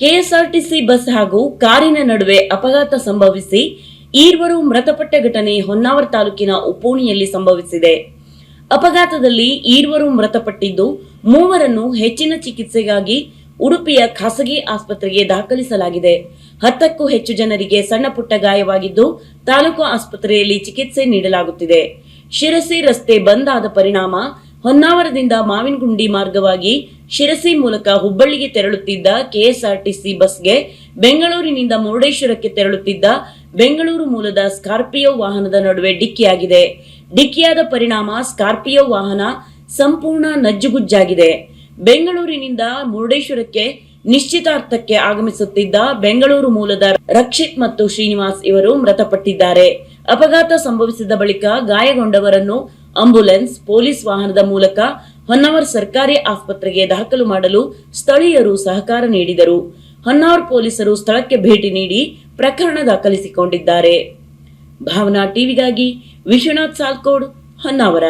KSRTC bus ಹಾಗೂ ಕಾರಿನ ನಡುವೆ ಅಪಘಾತ ಸಂಭವಿಸಿ ಈರ್ವರು ಮೃತಪಟ್ಟ ಘಟನೆ ಹೊನ್ನಾವರ ತಾಲೂಕಿನ ಉಪೋಣಿಯಲ್ಲಿ ಸಂಭವಿಸಿದೆ. ಅಪಘಾತದಲ್ಲಿ ಈರ್ವರು ಮೃತಪಟ್ಟಿದ್ದು ಮೂವರನ್ನು ಹೆಚ್ಚಿನ ಚಿಕಿತ್ಸೆಗಾಗಿ ಉಡುಪಿಯ ಖಾಸಗಿ ಆಸ್ಪತ್ರೆಗೆ ದಾಖಲಿಸಲಾಗಿದೆ. ಹತ್ತಕ್ಕೂ ಹೆಚ್ಚು ಜನರಿಗೆ ಸಣ್ಣ ಪುಟ್ಟ ಗಾಯವಾಗಿದ್ದು ತಾಲೂಕು ಆಸ್ಪತ್ರೆಯಲ್ಲಿ ಚಿಕಿತ್ಸೆ ನೀಡಲಾಗುತ್ತಿದೆ. ಶಿರಸಿ ರಸ್ತೆ ಬಂದ್ ಆದ ಪರಿಣಾಮ ಹೊನ್ನಾವರದಿಂದ ಮಾವಿನಗುಂಡಿ ಮಾರ್ಗವಾಗಿ ಶಿರಸಿ ಮೂಲಕ ಹುಬ್ಬಳ್ಳಿಗೆ ತೆರಳುತ್ತಿದ್ದ ಕೆಎಸ್ಆರ್ಟಿಸಿ ಬಸ್ಗೆ ಬೆಂಗಳೂರಿನಿಂದ ಮುರುಡೇಶ್ವರಕ್ಕೆ ತೆರಳುತ್ತಿದ್ದ ಬೆಂಗಳೂರು ಮೂಲದ ಸ್ಕಾರ್ಪಿಯೋ ವಾಹನದ ನಡುವೆ ಡಿಕ್ಕಿಯಾಗಿದೆ. ಡಿಕ್ಕಿಯಾದ ಪರಿಣಾಮ ಸ್ಕಾರ್ಪಿಯೋ ವಾಹನ ಸಂಪೂರ್ಣ ನಜ್ಜುಗುಜ್ಜಾಗಿದೆ. ಬೆಂಗಳೂರಿನಿಂದ ಮುರುಡೇಶ್ವರಕ್ಕೆ ನಿಶ್ಚಿತಾರ್ಥಕ್ಕೆ ಆಗಮಿಸುತ್ತಿದ್ದ ಬೆಂಗಳೂರು ಮೂಲದ ರಕ್ಷಿತ್ ಮತ್ತು ಶ್ರೀನಿವಾಸ್ ಇವರು ಮೃತಪಟ್ಟಿದ್ದಾರೆ. ಅಪಘಾತ ಸಂಭವಿಸಿದ ಬಳಿಕ ಗಾಯಗೊಂಡವರನ್ನು ಆಂಬ್ಯುಲೆನ್ಸ್ ಪೊಲೀಸ್ ವಾಹನದ ಮೂಲಕ ಹೊನ್ನಾವರ್ ಸರ್ಕಾರಿ ಆಸ್ಪತ್ರೆಗೆ ದಾಖಲು ಮಾಡಲು ಸ್ಥಳೀಯರು ಸಹಕಾರ ನೀಡಿದರು. ಹೊನ್ನಾವರ್ ಪೊಲೀಸರು ಸ್ಥಳಕ್ಕೆ ಭೇಟಿ ನೀಡಿ ಪ್ರಕರಣ ದಾಖಲಿಸಿಕೊಂಡಿದ್ದಾರೆ. ಭಾವನಾ ಟಿವಿಗಾಗಿ ವಿಶ್ವನಾಥ್ ಸಾಲ್ಕೋಡ್, ಹೊನ್ನಾವರ.